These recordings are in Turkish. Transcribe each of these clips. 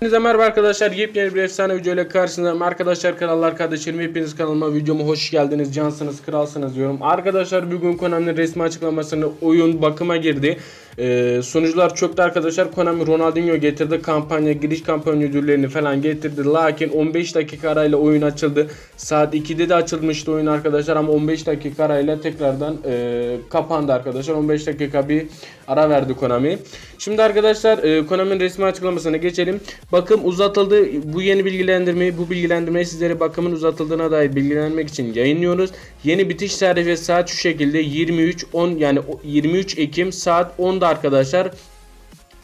Hepinize merhaba arkadaşlar. Yepyeni bir efsane video ile karşınızdayım. Arkadaşlar kanallar kardeşlerim hepiniz kanalıma videoma hoş geldiniz. Cansınız, kralsınız diyorum. Arkadaşlar bugün Konami'nin resmi açıklamasını oyun bakıma girdi. Ee, sunucular çöktü arkadaşlar. Konami Ronaldinho getirdi. Kampanya, giriş kampanya ödüllerini falan getirdi. Lakin 15 dakika arayla oyun açıldı. Saat 2'de de açılmıştı oyun arkadaşlar ama 15 dakika arayla tekrardan e, kapandı arkadaşlar. 15 dakika bir ara verdi Konami. Şimdi arkadaşlar e, Konami'nin resmi açıklamasına geçelim. Bakım uzatıldı. Bu yeni bilgilendirmeyi, bu bilgilendirmeyi sizlere bakımın uzatıldığına dair bilgilendirmek için yayınlıyoruz. Yeni bitiş tarihi saat şu şekilde 23 10 yani o- 23 Ekim saat 10'da arkadaşlar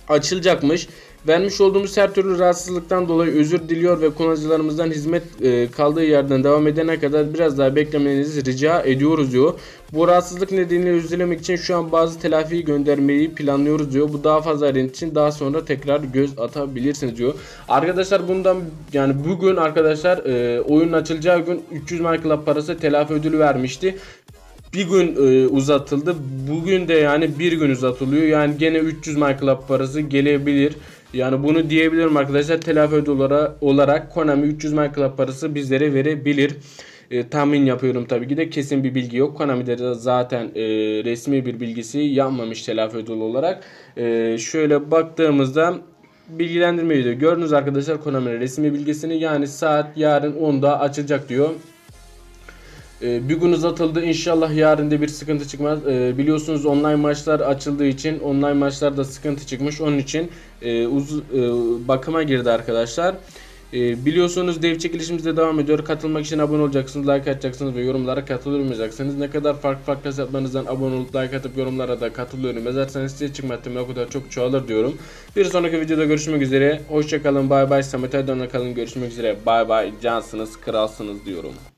açılacakmış. Vermiş olduğumuz her türlü rahatsızlıktan dolayı özür diliyor ve kullanıcılarımızdan hizmet e, kaldığı yerden devam edene kadar biraz daha beklemenizi rica ediyoruz diyor. Bu rahatsızlık nedeniyle özür için şu an bazı telafi göndermeyi planlıyoruz diyor. Bu daha fazla ayrıntı için daha sonra tekrar göz atabilirsiniz diyor. Arkadaşlar bundan yani bugün arkadaşlar e, oyunun açılacağı gün 300 marka parası telafi ödülü vermişti bir gün e, uzatıldı. Bugün de yani bir gün uzatılıyor. Yani gene 300 My Club parası gelebilir. Yani bunu diyebilirim arkadaşlar. Telafi ödülü olarak, Konami 300 My Club parası bizlere verebilir. E, tahmin yapıyorum tabii ki de kesin bir bilgi yok. Konami'de de zaten e, resmi bir bilgisi yapmamış telafi ödülü olarak. E, şöyle baktığımızda bilgilendirmeyi de gördünüz arkadaşlar Konami'nin resmi bilgisini yani saat yarın 10'da açılacak diyor. Ee, bir gün uzatıldı. İnşallah yarın da bir sıkıntı çıkmaz. Ee, biliyorsunuz online maçlar açıldığı için online maçlarda sıkıntı çıkmış. Onun için e, uz- e, bakıma girdi arkadaşlar. E, biliyorsunuz dev çekilişimiz de devam ediyor. Katılmak için abone olacaksınız, like atacaksınız ve yorumlara katılmayacaksınız. Ne kadar farklı farklı hesaplarınızdan abone olup like atıp yorumlara da katılıyorum yazarsanız size çıkma o kadar çok çoğalır diyorum. Bir sonraki videoda görüşmek üzere. Hoşçakalın, bay bay. Samet Erdoğan'la kalın. Görüşmek üzere. Bay bay. Cansınız, kralsınız diyorum.